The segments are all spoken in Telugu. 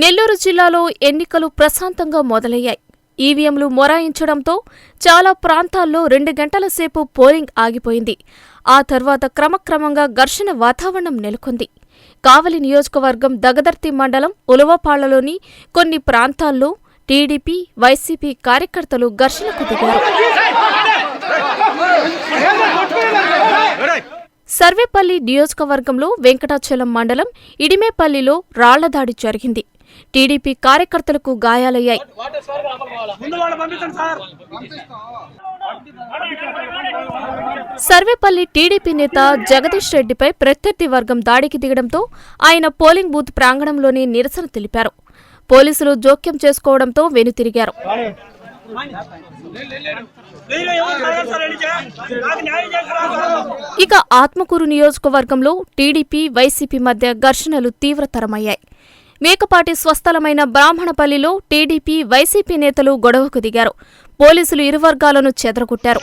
నెల్లూరు జిల్లాలో ఎన్నికలు ప్రశాంతంగా మొదలయ్యాయి. ఈవీఎంలు మొరాయించడంతో చాలా ప్రాంతాల్లో రెండు గంటల సేపు పోలింగ్ ఆగిపోయింది. ఆ తర్వాత క్రమక్రమంగా ఘర్షణ వాతావరణం నెలకొంది. కావలి నియోజకవర్గం దగదర్తి మండలం ఉలవపాళ్ళలోని కొన్ని ప్రాంతాల్లో టీడీపీ వైసీపీ కార్యకర్తలు ఘర్షణకు దిగారు సర్వేపల్లి నియోజకవర్గంలో వెంకటాచలం మండలం ఇడిమేపల్లిలో రాళ్ళదాడి జరిగింది. టీడీపీ కార్యకర్తలకు గాయాలయ్యాయి. సర్వేపల్లి టీడీపీ నేత జగదీష్ రెడ్డిపై ప్రత్యర్థి వర్గం దాడికి దిగడంతో ఆయన పోలింగ్ బూత్ ప్రాంగణంలోనే నిరసన తెలిపారు. పోలీసులు జోక్యం చేసుకోవడంతో వెనుతిరిగారు. ఇక ఆత్మకూరు నియోజకవర్గంలో టీడీపీ వైసీపీ మధ్య ఘర్షణలు తీవ్రతరమయ్యాయి. మేకపాటి స్వస్థలమైన బ్రాహ్మణపల్లిలో టీడీపీ వైసీపీ నేతలు గొడవకు దిగారు. పోలీసులు ఇరు వర్గాలను చెదరగొట్టారు.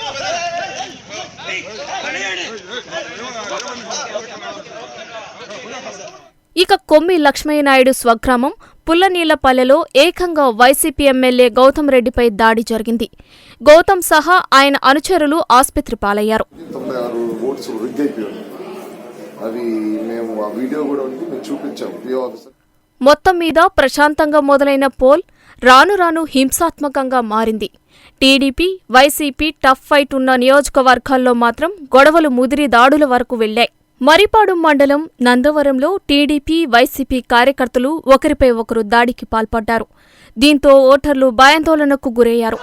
ఇక కొమ్మి లక్ష్మయ్యనాయుడు స్వగ్రామం పుల్లనీళ్ళపల్లెలో ఏకంగా వైసీపీ ఎమ్మెల్యే గౌతమ్ రెడ్డిపై దాడి జరిగింది. గౌతమ్ సహా ఆయన అనుచరులు ఆస్పత్రి పాలయ్యారు. అవి మేము ఆ వీడియో కూడా ఉంది మేము చూపించాము పిఓ ఆఫీసర్ మొత్తం మీద ప్రశాంతంగా మొదలైన పోల్ రాను రాను హింసాత్మకంగా మారింది. టీడీపీ వైసీపీ టఫ్ ఫైట్ ఉన్న నియోజకవర్గాల్లో మాత్రం గొడవలు ముదిరి దాడుల వరకు వెళ్ళాయి మరిపాడు మండలం నందవరంలో టీడీపీ వైసీపీ కార్యకర్తలు ఒకరిపై ఒకరు దాడికి పాల్పడ్డారు. దీంతో ఓటర్లు భయాందోళనకు గురయ్యారు.